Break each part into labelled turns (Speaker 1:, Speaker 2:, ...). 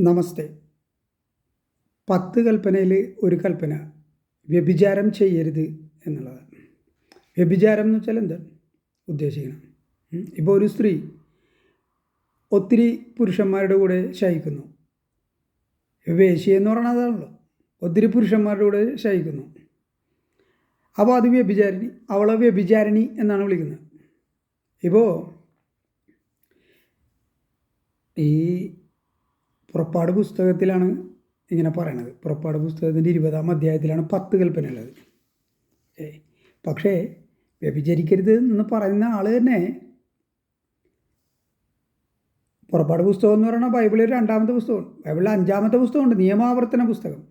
Speaker 1: നമസ്തേ. പത്ത് കൽപ്പനയിൽ ഒരു കൽപ്പന. വ്യഭിചാരം ചെയ്യരുത് എന്നുള്ളതാണ് വ്യഭിചാരം എന്ന് വെച്ചാൽ എന്താണ് ഉദ്ദേശിക്കണം. ഇപ്പോൾ ഒരു സ്ത്രീ ഒത്തിരി പുരുഷന്മാരുടെ കൂടെ ശയിക്കുന്നു. വേശി എന്ന് പറയുന്നത് അതാണല്ലോ. ഒത്തിരി പുരുഷന്മാരുടെ കൂടെ ശയിക്കുന്നു. അപ്പോൾ അത് വ്യഭിചാരിണി അവളെ വ്യഭിചാരിണി എന്നാണ് വിളിക്കുന്നത്. ഇപ്പോൾ ഈ പുറപ്പാട് പുസ്തകത്തിലാണ് ഇങ്ങനെ പറയണത്. പുറപ്പാട് പുസ്തകത്തിന്റെ ഇരുപതാം അധ്യായത്തിലാണ് പത്ത് കൽപ്പന ഉള്ളത് പക്ഷേ വ്യഭിചരിക്കരുത് എന്ന് പറയുന്ന ആൾ തന്നെ പുറപ്പാട് പുസ്തകം എന്ന് പറയുന്നത് ബൈബിളിൽ രണ്ടാമത്തെ പുസ്തകമാണ് ബൈബിളിൽ അഞ്ചാമത്തെ പുസ്തകമുണ്ട് നിയമാവർത്തന പുസ്തകം.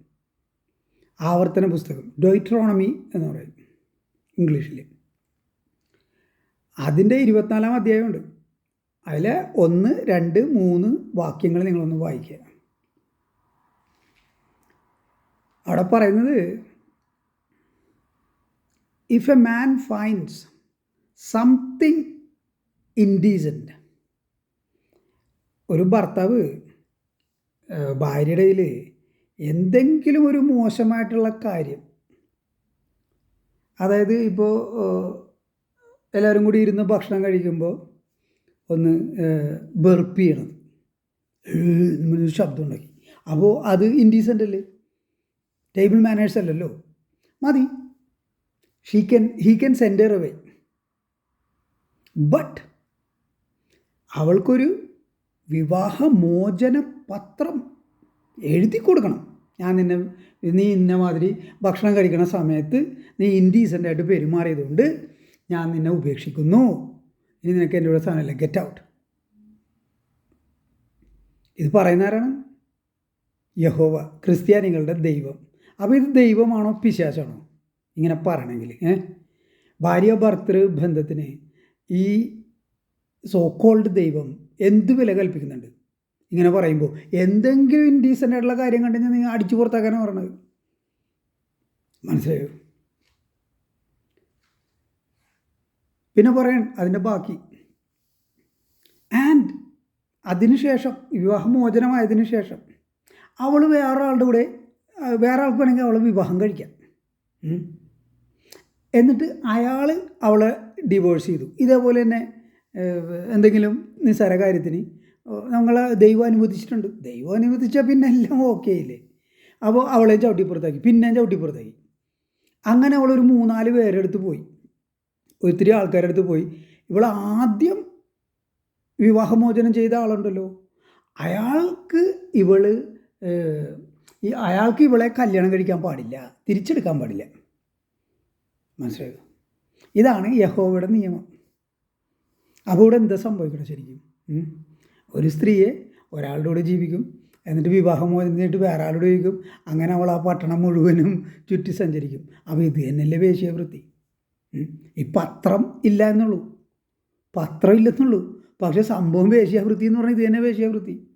Speaker 1: ആവർത്തന പുസ്തകം. ഡൊയിട്രോണമി എന്ന് പറയും ഇംഗ്ലീഷിൽ അതിന്റെ ഇരുപത്തിനാലാം അധ്യായമുണ്ട് അതിൽ ഒന്ന് രണ്ട് മൂന്ന് വാക്യങ്ങൾ നിങ്ങളൊന്ന് വായിക്കുക. അവിടെ പറയുന്നത് if a man finds something indecent ഒരു ഭർത്താവ് ഭാര്യയുടെ എന്തെങ്കിലും ഒരു മോശമായിട്ടുള്ള കാര്യം അതായത് ഇപ്പോൾ എല്ലാവരും കൂടി ഇരുന്ന് ഭക്ഷണം കഴിക്കുമ്പോൾ ഒന്ന് ബെർപ്പ് ചെയ്യണത് എന്നൊരു ശബ്ദം ഉണ്ടാക്കി അപ്പോൾ അത് ഇൻഡീസെന്റ് അല്ലേ ടേബിൾ മാനേഴ്സ് അല്ലല്ലോ മതി she can he can send her away but അവൾക്കൊരു വിവാഹമോചന പത്രം എഴുതി കൊടുക്കണം. ഞാൻ നിന്നെ നീ ഇന്ന മാതിരി ഭക്ഷണം കഴിക്കുന്ന സമയത്ത് നീ ഇൻഡീസന്റായിട്ട് പെരുമാറിയതുകൊണ്ട് ഞാൻ നിന്നെ ഉപേക്ഷിക്കുന്നു. ഇനി നിനക്ക് എന്റെ കൂടെ സാധനമില്ല. ഗെറ്റ് ഔട്ട് ഇത് പറയുന്ന ആരാണ്? യഹോവ ക്രിസ്ത്യാനികളുടെ ദൈവം. അപ്പോൾ ഇത് ദൈവമാണോ പിശാചാണോ? ഇങ്ങനെ പറയണമെങ്കിൽ ഏ? ഭാര്യ ഭർത്തൃ ബന്ധത്തിന് ഈ സോക്കോൾഡ് ദൈവം എന്ത് വില കൽപ്പിക്കുന്നുണ്ട്? ഇങ്ങനെ പറയുമ്പോൾ എന്തെങ്കിലും ഇൻഡീസന്റ് ആയിട്ടുള്ള കാര്യം കണ്ടുകഴിഞ്ഞാൽ നിങ്ങൾ അടിച്ചു പുറത്താക്കാനാണ് പറയണത് മനസ്സിലായോ? പിന്നെ പറയാൻ അതിന്റെ ബാക്കി. ആൻഡ് അതിനുശേഷം വിവാഹമോചനമായതിനു ശേഷം അവൾ വേറെ ആളുടെ കൂടെ വേറെ ആൾക്ക് വേണമെങ്കിൽ അവളെ വിവാഹം കഴിക്കാം. എന്നിട്ട് അയാൾ അവളെ ഡിവോഴ്സ് ചെയ്തു. ഇതേപോലെ തന്നെ എന്തെങ്കിലും നിസ്സാര കാര്യത്തിന് നമ്മൾ ദൈവം അനുവദിച്ചിട്ടുണ്ട്. ദൈവം അനുവദിച്ചാൽ പിന്നെ എല്ലാം ഓക്കെ ഇല്ലേ അപ്പോൾ അവളെ ചവിട്ടിപ്പുറത്താക്കി. പിന്നെ ചവിട്ടിപ്പുറത്താക്കി. അങ്ങനെ അവളൊരു മൂന്നാൽ പേരെടുത്ത് പോയി. ഒത്തിരി ആൾക്കാരുടെ അടുത്ത് പോയി. ഇവൾ ആദ്യം വിവാഹമോചനം ചെയ്ത ആളുണ്ടല്ലോ. അയാൾക്ക് ഇവൾ ഈ അയാൾക്ക് ഇവളെ കല്യാണം കഴിക്കാൻ പാടില്ല തിരിച്ചെടുക്കാൻ പാടില്ല. മനസ്സിലായോ? ഇതാണ് യഹോവയുടെ നിയമം. അപ്പോൾ ഇവിടെ എന്താ സംഭവിക്കണം ശരിക്കും? ഒരു സ്ത്രീയെ ഒരാളുടെ കൂടെ ജീവിക്കും എന്നിട്ട് വിവാഹമോചനം ചെയ്തിട്ട് വേറെ ആളുടെ ജീവിക്കും അങ്ങനെ അവൾ ആ പട്ടണം മുഴുവനും ചുറ്റി സഞ്ചരിക്കും. അപ്പോൾ ഇത് തന്നെയല്ലേ വേശ്യാവൃത്തി? ഉം? അത്രം ഇല്ല എന്നുള്ളൂ. പത്രം ഇല്ലെന്നുള്ളൂ. പക്ഷെ സംഭവം വേശ്യാവൃത്തി എന്ന് പറഞ്ഞാൽ ഇത് തന്നെ വേശ്യാവൃത്തി.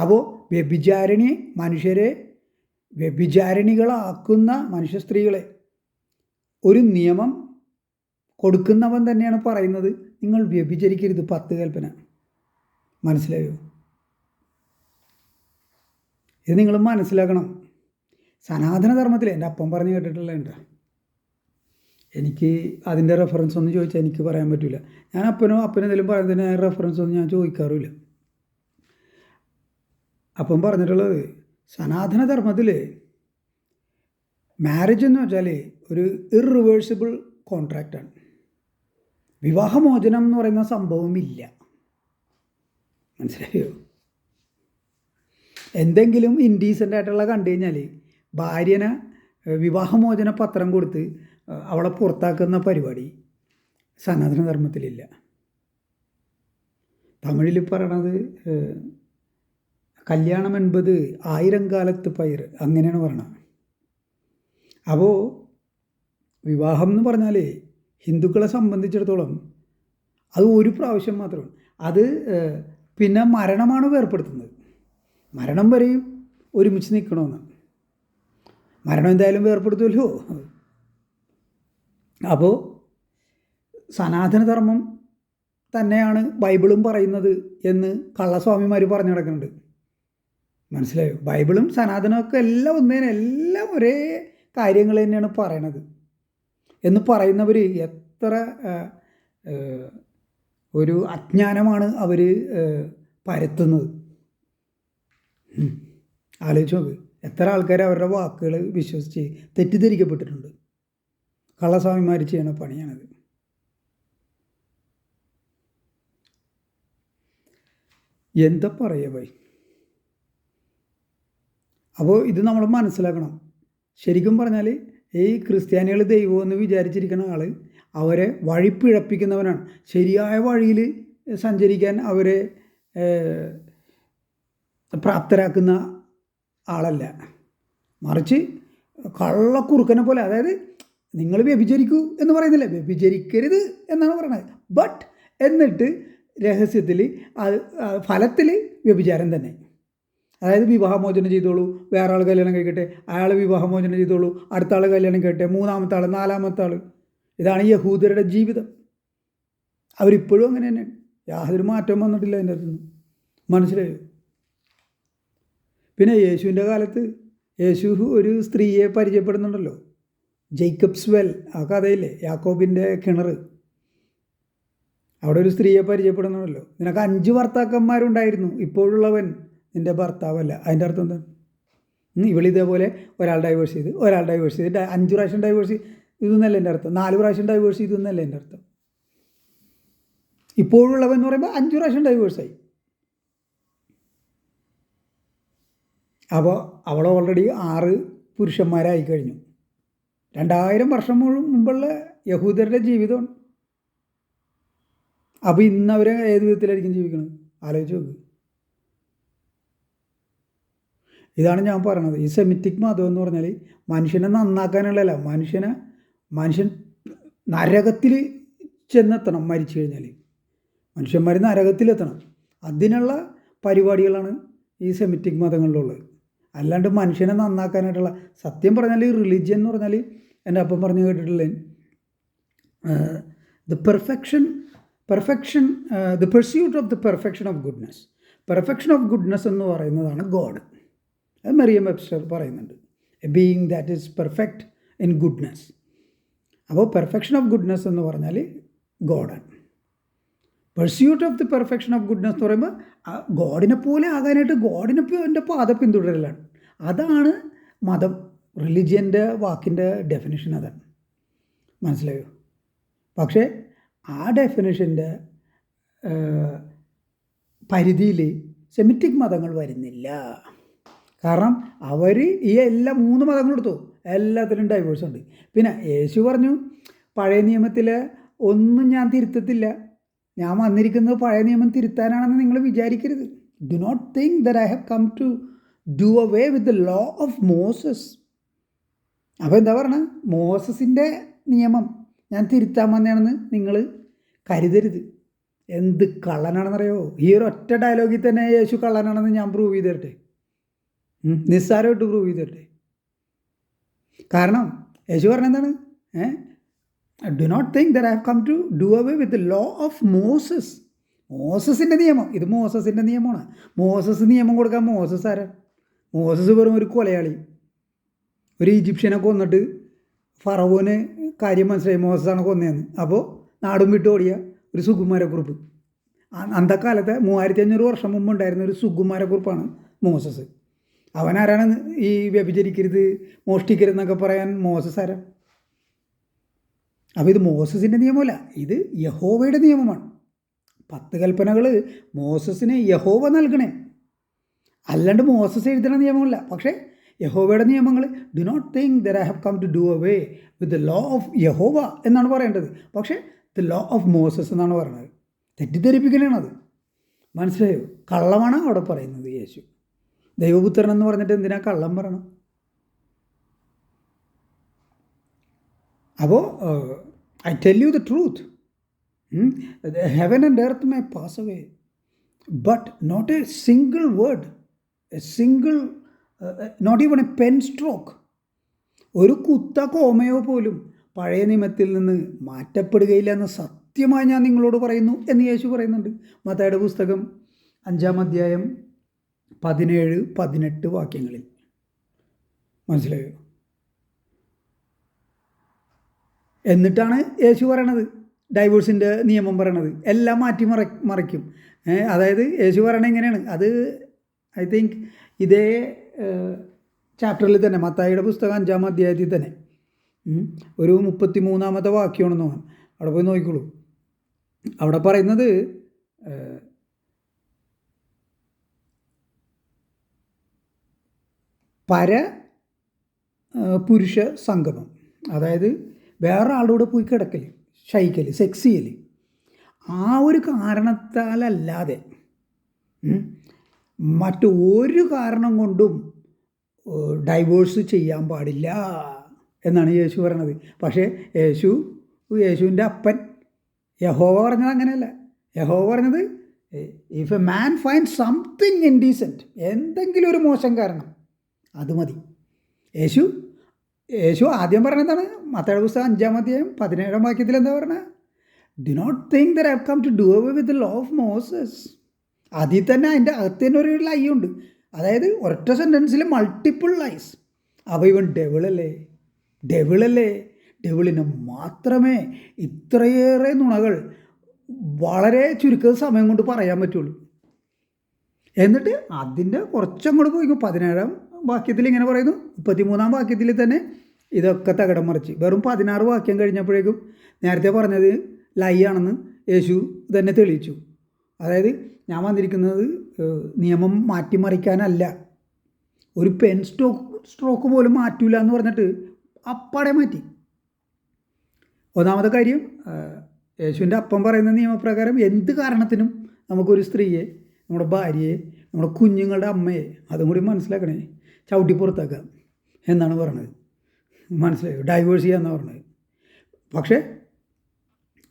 Speaker 1: അപ്പോൾ വ്യഭിചാരിണി മനുഷ്യരെ വ്യഭിചാരിണികളാക്കുന്ന മനുഷ്യ സ്ത്രീകളെ ഒരു നിയമം കൊടുക്കുന്നവൻ തന്നെയാണ് പറയുന്നത്. നിങ്ങൾ വ്യഭിചരിക്കരുത്. പത്ത് കൽപ്പന. മനസ്സിലായോ? ഇത് നിങ്ങൾ മനസ്സിലാക്കണം. സനാതനധർമ്മത്തിൽ എന്റെ അപ്പം പറഞ്ഞ് കേട്ടിട്ടുള്ള എനിക്ക് അതിന്റെ റെഫറൻസ് ഒന്നും ചോദിച്ചാൽ എനിക്ക് പറയാൻ പറ്റില്ല ഞാൻ അപ്പനോ അപ്പനെന്തെങ്കിലും പറയുന്നതിന് റെഫറൻസ് ഒന്നും ഞാൻ ചോദിക്കാറുമില്ല. അപ്പം പറഞ്ഞിട്ടുള്ളത് സനാതനധർമ്മത്തിൽ മാരേജ് എന്ന് വെച്ചാൽ ഒരു ഇറിവേഴ്സിബിൾ കോൺട്രാക്റ്റാണ് വിവാഹമോചനം എന്ന് പറയുന്ന സംഭവമില്ല. മനസ്സിലായോ? എന്തെങ്കിലും ഇൻഡീസന്റ് ആയിട്ടുള്ള കണ്ടു കഴിഞ്ഞാൽ ഭാര്യനെ വിവാഹമോചന പത്രം കൊടുത്ത് അവളെ പുറത്താക്കുന്ന പരിപാടി സനാതനധർമ്മത്തിലില്ല. തമിഴിൽ പറയണത് കല്യാണം എൺപത് ആയിരം കാലത്ത് പയർ അങ്ങനെയാണ് പറയണത്. അപ്പോൾ വിവാഹം എന്ന് പറഞ്ഞാൽ ഹിന്ദുക്കളെ സംബന്ധിച്ചിടത്തോളം അത് ഒരു പ്രാവശ്യം മാത്രമാണ് അത് പിന്നെ മരണമാണ് വേർപ്പെടുത്തുന്നത്. മരണം വരെയും ഒരുമിച്ച് നിൽക്കണമെന്ന്. മരണം എന്തായാലും വേർപ്പെടുത്തുമല്ലോ. അപ്പോൾ സനാതനധർമ്മം തന്നെയാണ് ബൈബിളും പറയുന്നത് എന്ന് കള്ളസ്വാമിമാർ പറഞ്ഞു കിടക്കുന്നുണ്ട് മനസ്സിലായോ? ബൈബിളും സനാതനമൊക്കെ എല്ലാം ഒന്നേനെ എല്ലാം ഒരേ കാര്യങ്ങൾ തന്നെയാണ് പറയണത്. എന്ന് പറയുന്നവർ എത്ര ഒരു അജ്ഞാനമാണ് അവർ പരത്തുന്നത്. ആലോചിച്ച് നോക്ക്. എത്ര ആൾക്കാർ അവരുടെ വാക്കുകൾ വിശ്വസിച്ച് തെറ്റിദ്ധരിക്കപ്പെട്ടിട്ടുണ്ട്. കള്ളസ്വാമിമാർ ചെയ്യണ പണിയാണത്. എന്താ പറയുക പോയി അപ്പോൾ ഇത് നമ്മൾ മനസ്സിലാക്കണം. ശരിക്കും പറഞ്ഞാൽ ഈ ക്രിസ്ത്യാനികൾ ദൈവമെന്ന് വിചാരിച്ചിരിക്കുന്ന ആൾ അവരെ വഴിപ്പിഴപ്പിക്കുന്നവനാണ് ശരിയായ വഴിയിൽ സഞ്ചരിക്കാൻ അവരെ പ്രാപ്തരാക്കുന്ന ആളല്ല. മറിച്ച് കള്ളക്കുറുക്കനെ പോലെ അതായത് നിങ്ങൾ വ്യഭിചരിക്കൂ എന്ന് പറയുന്നില്ല. വ്യഭിചരിക്കരുത് എന്നാണ് പറയുന്നത്. ബട്ട് എന്നിട്ട് രഹസ്യത്തിൽ ഫലത്തിൽ വ്യഭിചാരം തന്നെ. അതായത് വിവാഹമോചനം ചെയ്തോളൂ വേറെ ആൾ കല്യാണം കഴിക്കട്ടെ അയാൾ വിവാഹമോചനം ചെയ്തോളൂ അടുത്ത ആൾ കല്യാണം കഴിക്കട്ടെ മൂന്നാമത്തെ ആൾ നാലാമത്തെ ആൾ. ഇതാണ് യഹൂദരുടെ ജീവിതം. അവരിപ്പോഴും അങ്ങനെ തന്നെയാണ്. യാതൊരു മാറ്റവും വന്നിട്ടില്ല അതിന്റെ അകത്തുനിന്ന്. മനസ്സിലായോ? പിന്നെ യേശുവിന്റെ കാലത്ത് യേശു ഒരു സ്ത്രീയെ പരിചയപ്പെടുന്നുണ്ടല്ലോ. ജേക്കബ്സ് വെൽ ആ കഥയില്ലേ? യാക്കോബിന്റെ കിണർ അവിടെ ഒരു സ്ത്രീയെ പരിചയപ്പെടുന്നുണ്ടല്ലോ. നിനക്ക് അഞ്ച് ഭർത്താക്കന്മാരുണ്ടായിരുന്നു. ഇപ്പോഴുള്ളവൻ നിന്റെ ഭർത്താവല്ല. അതിന്റെ അർത്ഥം എന്താണ്? ഉം, ഇവളിതേപോലെ ഒരാൾ ഡൈവേഴ്സ് ചെയ്ത് ഒരാൾ ഡൈവേഴ്സ് ചെയ്ത് അഞ്ച് പ്രാവശ്യം ഡൈവേഴ്സ് ചെയ്ത് ഇതൊന്നല്ല എന്റെ അർത്ഥം? നാല് പ്രാവശ്യം ഡൈവേഴ്സ് ചെയ്തൊന്നല്ല എന്റെ അർത്ഥം? ഇപ്പോഴുള്ളവൻ എന്ന് പറയുമ്പോൾ അഞ്ച് പ്രാവശ്യം ഡൈവേഴ്സായി അപ്പോൾ അവൾ ഓൾറെഡി ആറ് പുരുഷന്മാരായി കഴിഞ്ഞു. രണ്ടായിരം വർഷം മുമ്പുള്ള യഹൂദരുടെ ജീവിതമാണ്. അപ്പോൾ ഇന്ന് അവർ ഏത് വിധത്തിലായിരിക്കും ജീവിക്കുന്നത് ആലോചിച്ച് നോക്ക്. ഇതാണ് ഞാൻ പറയണത്. ഈ സെമിറ്റിക് മതം എന്ന് പറഞ്ഞാൽ മനുഷ്യനെ നന്നാക്കാനുള്ളതല്ല. മനുഷ്യനെ മനുഷ്യൻ നരകത്തിൽ ചെന്നെത്തണം മരിച്ചു കഴിഞ്ഞാൽ മനുഷ്യന്മാർ നരകത്തിലെത്തണം. അതിനുള്ള പരിപാടികളാണ് ഈ സെമിറ്റിക് മതങ്ങളിലുള്ളത്. അല്ലാണ്ട് മനുഷ്യനെ നന്നാക്കാനായിട്ടുള്ള സത്യം പറഞ്ഞാൽ ഈ റിലീജിയൻ എന്ന് പറഞ്ഞാൽ എന്റെ അപ്പം പറഞ്ഞു കേട്ടിട്ടുള്ള the perfection perfection the pursuit of the perfection of goodness perfection of goodness എന്ന് പറയുന്നതാണ് ഗോഡ് അത് മെറിയം വെബ്സ്റ്റർ പറയുന്നുണ്ട്. A being that is perfect in goodness അപ്പോൾ പെർഫെക്ഷൻ ഓഫ് ഗുഡ്നെസ് എന്ന് പറഞ്ഞാൽ ഗോഡാണ് pursuit of the perfection of goodness എന്ന് പറയുമ്പോൾ ഗോഡിനെ പോലെ ആകാനായിട്ട് ഗോഡിനെ എന്റെ പാത പിന്തുടരലാണ്. അതാണ് മതം. റിലിജിയന്റെ വാക്കിന്റെ ഡെഫിനേഷൻ അതാണ് മനസ്സിലായോ? പക്ഷേ ആ ഡെഫിനേഷന്റെ പരിധിയിൽ സെമിറ്റിക് മതങ്ങൾ വരുന്നില്ല. കാരണം അവർ ഈ എല്ലാ മൂന്ന് മതങ്ങളും എടുത്തു. എല്ലാത്തിനും ഡൈവേഴ്സ് ഉണ്ട്. പിന്നെ യേശു പറഞ്ഞു പഴയ നിയമത്തിൽ ഒന്നും ഞാൻ തിരുത്തത്തില്ല. ഞാൻ വന്നിരിക്കുന്നത് പഴയ നിയമം തിരുത്താനാണെന്ന് നിങ്ങൾ വിചാരിക്കരുത്. Do not think that I have come to do away with the law of Moses അപ്പോൾ എന്താ പറയുക മോസസിന്റെ നിയമം ഞാൻ തിരുത്താൻ വന്നതാണെന്ന് നിങ്ങൾ കരുതരുത്. എന്ത് കള്ളനാണെന്നറിയോ? ഈ ഒരു ഒറ്റ ഡയലോഗിൽ തന്നെ യേശു കള്ളനാണെന്ന് ഞാൻ പ്രൂവ് ചെയ്ത് തരട്ടെ നിസ്സാരമായിട്ട് പ്രൂവ് ചെയ്ത് തരട്ടെ കാരണം യേശു പറഞ്ഞ എന്താണ്? ഏ? Do not think that have come to do away with law of Moses മോസസിന്റെ നിയമം ഇത് മോസസിന്റെ നിയമമാണ്. മോസസ് നിയമം കൊടുക്കാൻ മോസസ് ആരാ? മോസസ് വെറും ഒരു കൊലയാളി. ഒരു ഈജിപ്ഷ്യനെ കൊന്നിട്ട് ഫറവോന് കാര്യം മനസ്സിലായി മോസസാണ് കൊന്നതെന്ന് അപ്പോൾ നാടും വിട്ട് ഓടിയ ഒരു സുകുമാരക്കുറിപ്പ് അന്നത്തെ അന്നത്തെ മൂവായിരത്തി അഞ്ഞൂറ് വർഷം മുമ്പ് ഉണ്ടായിരുന്ന ഒരു സുകുമാരക്കുറിപ്പാണ് മോസസ്. അവൻ അവനാരാണ് ഈ വ്യഭിചരിക്കരുത് മോഷ്ടിക്കരുത് എന്നൊക്കെ പറയാൻ മോസസ് ആരാ? അപ്പോൾ ഇത് മോസസിന്റെ നിയമമല്ല ഇത് യഹോവയുടെ നിയമമാണ്. പത്ത് കൽപ്പനകൾ മോസസിന് യഹോവ നൽകണേ. അല്ലാണ്ട് മോസസ് എഴുതണ നിയമമല്ല പക്ഷേ യഹോവയുടെ നിയമങ്ങൾ do not think that I have come to do away with the law of യഹോവ എന്നാണ് പറയേണ്ടത്. പക്ഷേ ദ ലോ ഓഫ് മോസസ് എന്നാണ് പറയുന്നത്. തെറ്റിദ്ധരിപ്പിക്കലാണത് മനസ്സിലായോ? കള്ളമാണ് അവിടെ പറയുന്നത് യേശു. ദൈവപുത്രൻ എന്ന് പറഞ്ഞിട്ട് എന്തിനാ കള്ളം പറയണം? അപ്പോൾ I tell you the truth heaven and earth may pass away but not a single word a single not even a pen stroke ഒരു കുത്ത കോമയോ പോലും പഴയ നിയമത്തിൽ നിന്ന് മാറ്റപ്പെടുകയില്ല എന്ന് സത്യമായി ഞാൻ നിങ്ങളോട് പറയുന്നു എന്ന് യേശു പറയുന്നുണ്ട്. മത്തായുടെ പുസ്തകം അഞ്ചാം അധ്യായം പതിനേഴ് പതിനെട്ട് വാക്യങ്ങളിൽ. മനസ്സിലായോ? എന്നിട്ടാണ് യേശു പറയണത്. ഡൈവോഴ്സിന്റെ നിയമം പറയണത്. എല്ലാം മാറ്റി മറ മറിക്കും അതായത് യേശു പറയണത് എങ്ങനെയാണ് അത് ഐ തിങ്ക് ഇതേ ചാപ്റ്ററിൽ തന്നെ മത്തായിയുടെ പുസ്തകം അഞ്ചാം അധ്യായത്തിൽ തന്നെ. ഒരു മുപ്പത്തി മൂന്നാമത്തെ വാക്യമാണെന്ന് തോന്നുന്നു അവിടെ പോയി നോക്കിക്കോളൂ. അവിടെ പറയുന്നത് പര പുരുഷ സംഗമം. അതായത് വേറെ ആളുടെ പോയി കിടക്കൽ ശയിക്കൽ സെക്സ് ചെയ്യൽ ആ ഒരു കാരണത്താലല്ലാതെ മറ്റു ഒരു കാരണം കൊണ്ടും ഡൈവോഴ്സ് ചെയ്യാൻ പാടില്ല എന്നാണ് യേശു പറഞ്ഞത്. പക്ഷേ യേശു യേശുവിന്റെ അപ്പൻ യഹോവ പറഞ്ഞത് അങ്ങനെയല്ല. യഹോവ പറഞ്ഞത് if a man find something indecent എന്തെങ്കിലും ഒരു മോശം കാരണം അത് മതി. യേശു യേശു ആദ്യം പറഞ്ഞതാണ് മത്തയുടെ പുസ്തകം അഞ്ചാം അധ്യായം പതിനേഴാം വാക്യത്തിൽ എന്താ പറഞ്ഞത്? Do not think that have come to do away with the law of Moses അതിൽ തന്നെ അതിന്റെ അകത്ത് തന്നെ ഒരു ലൈ ഉണ്ട്. അതായത് ഒരൊറ്റ സെന്റൻസിൽ മൾട്ടിപ്പിൾ ലൈസ് അപ്പോൾ ഇവൻ ഡെവിളല്ലേ ഡെവിളല്ലേ ഡെവിളിന് മാത്രമേ ഇത്രയേറെ നുണകൾ വളരെ ചുരുക്കം സമയം കൊണ്ട് പറയാൻ പറ്റുള്ളൂ. എന്നിട്ട് അതിന്റെ കുറച്ചങ്ങോട്ട് പോയി പതിനേഴാം വാക്യത്തിൽ ഇങ്ങനെ പറയുന്നു. മുപ്പത്തിമൂന്നാം വാക്യത്തിൽ തന്നെ ഇതൊക്കെ തകിടം മറിച്ച്. വെറും പതിനാറ് വാക്യം കഴിഞ്ഞപ്പോഴേക്കും നേരത്തെ പറഞ്ഞത് ലൈ ആണെന്ന് യേശു തന്നെ തെളിയിച്ചു. അതായത് ഞാൻ വന്നിരിക്കുന്നത് നിയമം മാറ്റിമറിക്കാനല്ല. ഒരു പെൻ സ്ട്രോക്ക് സ്ട്രോക്ക് പോലും മാറ്റൂല എന്ന് പറഞ്ഞിട്ട് അപ്പാടെ മാറ്റി. ഒന്നാമത്തെ കാര്യം യേശുവിന്റെ അപ്പം പറയുന്ന നിയമപ്രകാരം എന്ത് കാരണത്തിനും നമുക്കൊരു സ്ത്രീയെ നമ്മുടെ ഭാര്യയെ നമ്മുടെ കുഞ്ഞുങ്ങളുടെ അമ്മയെ അതും കൂടി മനസ്സിലാക്കണേ. ചവിട്ടി പുറത്താക്കാം എന്നാണ് പറഞ്ഞത്. മനസ്സിലായോ? ഡൈവേഴ്സ് ചെയ്യാന്നാണ് പറഞ്ഞത്. പക്ഷേ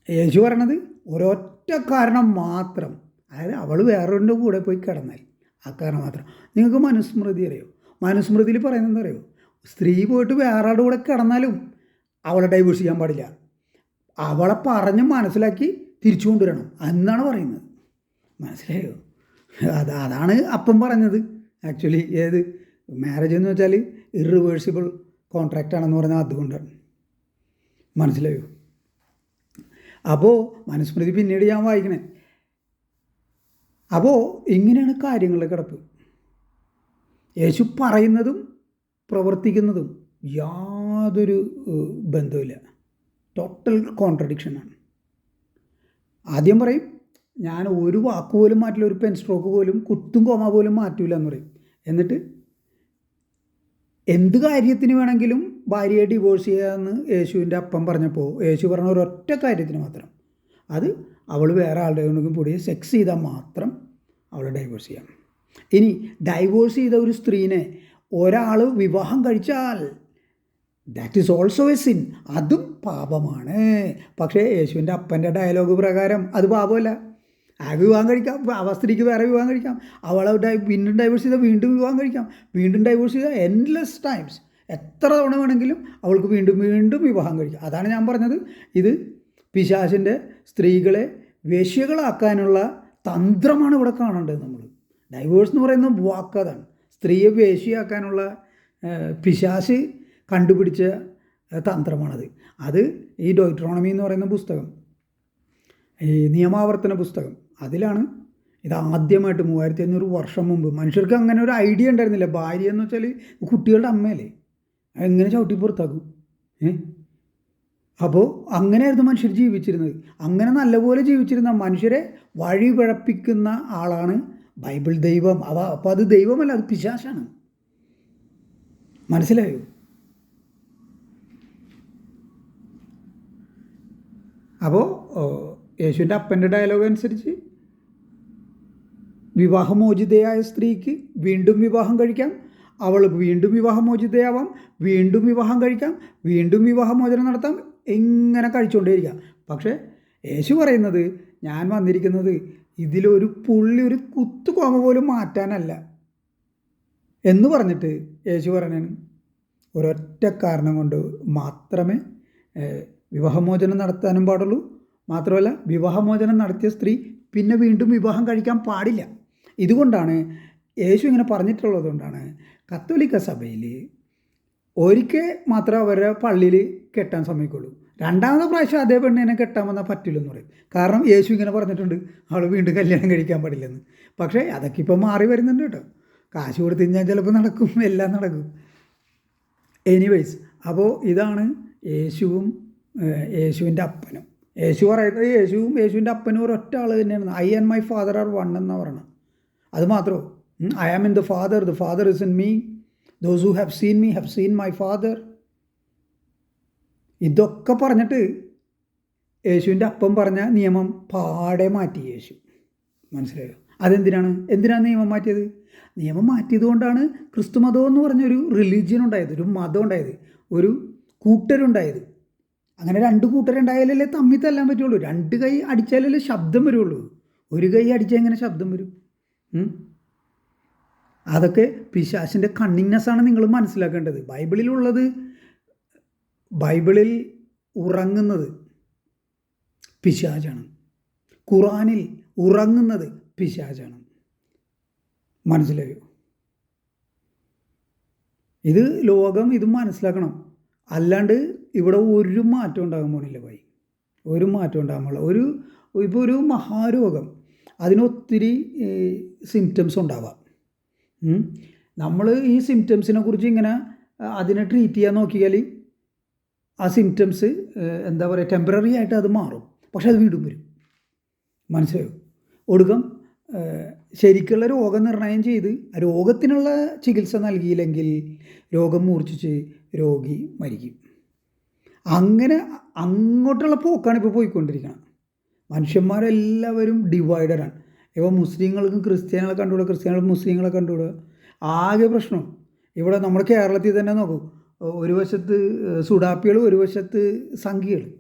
Speaker 1: യേശു പറയണത് ഒരൊറ്റ കാരണം മാത്രം. അതായത് അവൾ വേറൊരുടെ കൂടെ പോയി കിടന്നാൽ. ആ കാരണം മാത്രം. നിങ്ങൾക്ക് മനുസ്മൃതി അറിയോ? മനുസ്മൃതിയിൽ പറയുന്നത് അറിയോ? സ്ത്രീ പോയിട്ട് വേറെ കൂടെ കിടന്നാലും അവളെ ഡൈവേഴ്സ് ചെയ്യാൻ പാടില്ല. അവളെ പറഞ്ഞ് മനസ്സിലാക്കി തിരിച്ചു കൊണ്ടുവരണം. എന്നാണ് പറയുന്നത്. മനസ്സിലായോ? അത് അതാണ് അപ്പം പറഞ്ഞത്. ആക്ച്വലി ഏത്? മാരേജ് എന്ന് വെച്ചാൽ ഇറിവേഴ്സിബിൾ കോൺട്രാക്റ്റ് ആണെന്ന് പറഞ്ഞാൽ അതുകൊണ്ടാണ്. മനസ്സിലായോ? അപ്പോൾ മനുസ്മൃതി പിന്നീട് ഞാൻ വായിക്കണേ. അപ്പോൾ ഇങ്ങനെയാണ് കാര്യങ്ങളുടെ കിടപ്പ്. യേശു പറയുന്നതും പ്രവർത്തിക്കുന്നതും യാതൊരു ബന്ധവുമില്ല. ടോട്ടൽ കോൺട്രഡിക്ഷനാണ് ആദ്യം പറയും ഞാൻ ഒരു വാക്ക് പോലും മാറ്റില്ല ഒരു പെൻ സ്ട്രോക്ക് പോലും കുത്തും കോമ പോലും മാറ്റില്ല എന്ന് പറയും. എന്നിട്ട് എന്ത് കാര്യത്തിന് വേണമെങ്കിലും ഭാര്യയെ ഡിവോഴ്സ് ചെയ്യാമെന്ന് യേശുവിന്റെ അപ്പം പറഞ്ഞപ്പോൾ യേശു പറഞ്ഞ ഒരൊറ്റ കാര്യത്തിന് മാത്രം. അത് അവൾ വേറെ ആളുടെ കൊണ്ടെങ്കിലും കൂടി സെക്സ് ചെയ്താൽ മാത്രം അവളെ ഡൈവോഴ്സ് ചെയ്യാം. ഇനി ഡൈവോഴ്സ് ചെയ്ത ഒരു സ്ത്രീനെ ഒരാൾ വിവാഹം കഴിച്ചാൽ that is also a sin അതും പാപമാണ്. പക്ഷേ യേശുവിന്റെ അപ്പന്റെ ഡയലോഗ് പ്രകാരം അത് പാപമല്ല. ആ വിവാഹം കഴിക്കാം. ആ സ്ത്രീക്ക് വേറെ വിവാഹം കഴിക്കാം. അവളെ ഡൈ വീണ്ടും ഡൈവേഴ്സ് ചെയ്താൽ വീണ്ടും വിവാഹം കഴിക്കാം. വീണ്ടും ഡൈവേഴ്സ് ചെയ്താൽ എൻലെസ് ടൈംസ് എത്ര തവണ വേണമെങ്കിലും അവൾക്ക് വീണ്ടും വീണ്ടും വിവാഹം കഴിക്കാം. അതാണ് ഞാൻ പറഞ്ഞത്. ഇത് പിശാചിന്റെ സ്ത്രീകളെ വേശ്യകളാക്കാനുള്ള തന്ത്രമാണ് ഇവിടെ കാണേണ്ടത് നമ്മൾ. ഡൈവേഴ്സ് എന്ന് പറയുന്ന വാക്കതാണ് സ്ത്രീയെ വേശ്യയാക്കാനുള്ള പിശാശ് കണ്ടുപിടിച്ച തന്ത്രമാണത്. അത് ഈ ഡോയിട്രോണമി എന്ന് പറയുന്ന പുസ്തകം ഈ നിയമാവർത്തന പുസ്തകം അതിലാണ് ഇത് ആദ്യമായിട്ട് മൂവായിരത്തി അഞ്ഞൂറ് വർഷം മുമ്പ്. മനുഷ്യർക്ക് അങ്ങനെ ഒരു ഐഡിയ ഉണ്ടായിരുന്നില്ല. ഭാര്യ എന്ന് വെച്ചാൽ കുട്ടികളുടെ അമ്മയല്ലേ? എങ്ങനെ ചവിട്ടി പുറത്താക്കും? അപ്പോൾ അങ്ങനെയായിരുന്നു മനുഷ്യർ ജീവിച്ചിരുന്നത്. അങ്ങനെ നല്ലപോലെ ജീവിച്ചിരുന്ന മനുഷ്യരെ വഴി പിഴപ്പിക്കുന്ന ആളാണ് ബൈബിൾ ദൈവം. അവ അപ്പോൾ അത് ദൈവമല്ല അത് പിശാശാണ്. മനസ്സിലായോ? അപ്പോൾ യേശുവിന്റെ അപ്പന്റെ ഡയലോഗ് അനുസരിച്ച് വിവാഹമോചിതയായ സ്ത്രീക്ക് വീണ്ടും വിവാഹം കഴിക്കാം. അവൾ വീണ്ടും വിവാഹമോചിതയാവാം. വീണ്ടും വിവാഹം കഴിക്കാം. വീണ്ടും വിവാഹമോചനം നടത്താം. ഇങ്ങനെ കഴിച്ചുകൊണ്ടേയിരിക്കാം. പക്ഷേ യേശു പറയുന്നത് ഞാൻ വന്നിരിക്കുന്നത് ഇതിലൊരു പുള്ളി ഒരു കുത്തു കോമ പോലും മാറ്റാനല്ല. എന്ന് പറഞ്ഞിട്ട് യേശു പറഞ്ഞാണ് ഒരൊറ്റ കാരണം കൊണ്ട് മാത്രമേ വിവാഹമോചനം നടത്താനും പാടുള്ളൂ. മാത്രമല്ല വിവാഹമോചനം നടത്തിയ സ്ത്രീ പിന്നെ വീണ്ടും വിവാഹം കഴിക്കാൻ പാടില്ല. ഇതുകൊണ്ടാണ് യേശു ഇങ്ങനെ പറഞ്ഞിട്ടുള്ളതുകൊണ്ടാണ് കത്തോലിക്ക സഭയിൽ ഒരിക്കൽ മാത്രമേ അവരെ പള്ളിയിൽ കെട്ടാൻ സമയക്കുള്ളൂ രണ്ടാമത്തെ പ്രാവശ്യം അതേ പെണ്ണിനെ കെട്ടാൻ വന്നാൽ പറ്റില്ലെന്ന് പറയും. കാരണം യേശു ഇങ്ങനെ പറഞ്ഞിട്ടുണ്ട് അവൾ വീണ്ടും കല്യാണം കഴിക്കാൻ പാടില്ലെന്ന്. പക്ഷേ അതൊക്കെ ഇപ്പോൾ മാറി വരുന്നുണ്ട് കേട്ടോ. കാശ് കൊടുത്ത് കഴിഞ്ഞാൽ ചിലപ്പോൾ നടക്കും എല്ലാം നടക്കും. എനിവേയ്സ് അപ്പോൾ ഇതാണ് യേശുവും യേശുവിന്റെ അപ്പനും. യേശു പറയുന്നത് യേശുവും യേശുവിന്റെ അപ്പനും ഒരൊറ്റ ആൾ തന്നെയാണ്. I and my father are one എന്നാണ് പറയുന്നത് അത് മാത്രമോ I am in the father the father is in me those who have seen me have seen my father ഇതൊക്കെ പറഞ്ഞിട്ട് യേശുവിന്റെ അപ്പം പറഞ്ഞ നിയമം പാടെ മാറ്റി യേശു. മനസ്സിലായോ? അതെന്തിനാണ്? എന്തിനാണ് നിയമം മാറ്റിയത്? നിയമം മാറ്റിയത് കൊണ്ടാണ് ക്രിസ്തു മതം എന്ന് പറഞ്ഞൊരു റിലീജിയൻ ഉണ്ടായത് ഒരു മതം ഉണ്ടായത് ഒരു കൂട്ടരുണ്ടായത്. അങ്ങനെ രണ്ട് കൂട്ടരുണ്ടായാലല്ലേ തമ്മിൽ തല്ലാൻ പറ്റുള്ളൂ. രണ്ട് കൈ അടിച്ചാലല്ലേ ശബ്ദം വരുള്ളൂ. ഒരു കൈ അടിച്ചാൽ എങ്ങനെ ശബ്ദം വരും? അതൊക്കെ പിശാശിന്റെ കണ്ണിങ്നെസ് ആണ് നിങ്ങൾ മനസ്സിലാക്കേണ്ടത്. ബൈബിളിലുള്ളത് ബൈബിളിൽ ഉറങ്ങുന്നത് പിശാചാണ്. ഖുറാനിൽ ഉറങ്ങുന്നത് പിശാചാണ്. മനസ്സിലായോ? ഇത് ലോകം ഇത് മനസ്സിലാക്കണം. അല്ലാണ്ട് ഇവിടെ ഒരു മാറ്റം ഉണ്ടാകാൻ പോണില്ല ഭായി ഒരു മാറ്റം ഉണ്ടാകാൻ പോണില്ല. ഒരു ഇപ്പോൾ ഒരു മഹാരോഗം. അതിനൊത്തിരി സിംറ്റംസ് ഉണ്ടാവാം. നമ്മൾ ഈ സിംറ്റംസിനെ കുറിച്ച് ഇങ്ങനെ അതിനെ ട്രീറ്റ് ചെയ്യാൻ നോക്കിയാൽ ആ സിംറ്റംസ് എന്താ പറയുക ടെമ്പററി ആയിട്ട് അത് മാറും. പക്ഷെ അത് വീണ്ടും വരും. മനസ്സിലായോ? ഒടുക്കം ശരിക്കുള്ള രോഗനിർണയം ചെയ്ത് രോഗത്തിനുള്ള ചികിത്സ നൽകിയില്ലെങ്കിൽ രോഗം മൂർച്ഛിച്ച് രോഗി മരിക്കും. അങ്ങനെ അങ്ങോട്ടുള്ള പോക്കാണ് ഇപ്പോൾ പോയിക്കൊണ്ടിരിക്കുന്നത് മനുഷ്യന്മാരെല്ലാവരും ഡിവൈഡറാണ് ഇപ്പോൾ മുസ്ലിങ്ങൾക്കും ക്രിസ്ത്യാനികളെ കണ്ടുവിടുക ക്രിസ്ത്യാനികൾ മുസ്ലിങ്ങളെ കണ്ടുവിടുക ആകെ പ്രശ്നം. ഇവിടെ നമ്മുടെ കേരളത്തിൽ തന്നെ നോക്കൂ. ഒരു വശത്ത് സുഡാപ്പികളും ഒരു വശത്ത് സംഘികൾ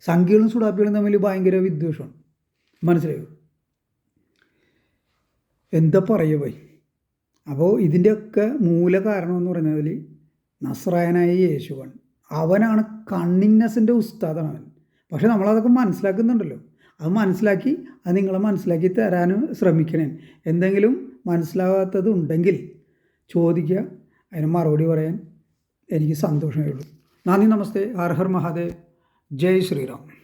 Speaker 1: സംഘികളും സുഡാപ്പികളും തമ്മിൽ ഭയങ്കര വിദ്വേഷമാണ്. മനസ്സിലായോ? എന്താ പറയുക പോയി? അപ്പോൾ ഇതിന്റെയൊക്കെ മൂല കാരണം എന്ന് പറഞ്ഞാൽ നസ്രായനായ യേശുവാണ്. അവനാണ് കണ്ണിങ്നെസ്സിന്റെ ഉസ്താദാണ് അവൻ. പക്ഷെ നമ്മളതൊക്കെ മനസ്സിലാക്കുന്നുണ്ടല്ലോ. അത് മനസ്സിലാക്കി അത് നിങ്ങളെ മനസ്സിലാക്കി തരാനും ശ്രമിക്കണേ. എന്തെങ്കിലും മനസ്സിലാകാത്തത് ഉണ്ടെങ്കിൽ ചോദിക്കുക. അതിന് മറുപടി പറയാൻ എനിക്ക് സന്തോഷമേ ഉള്ളൂ. നന്ദി നമസ്തേ. ഹർ ഹർ മഹാദേവ്. ജയ് ശ്രീറാം.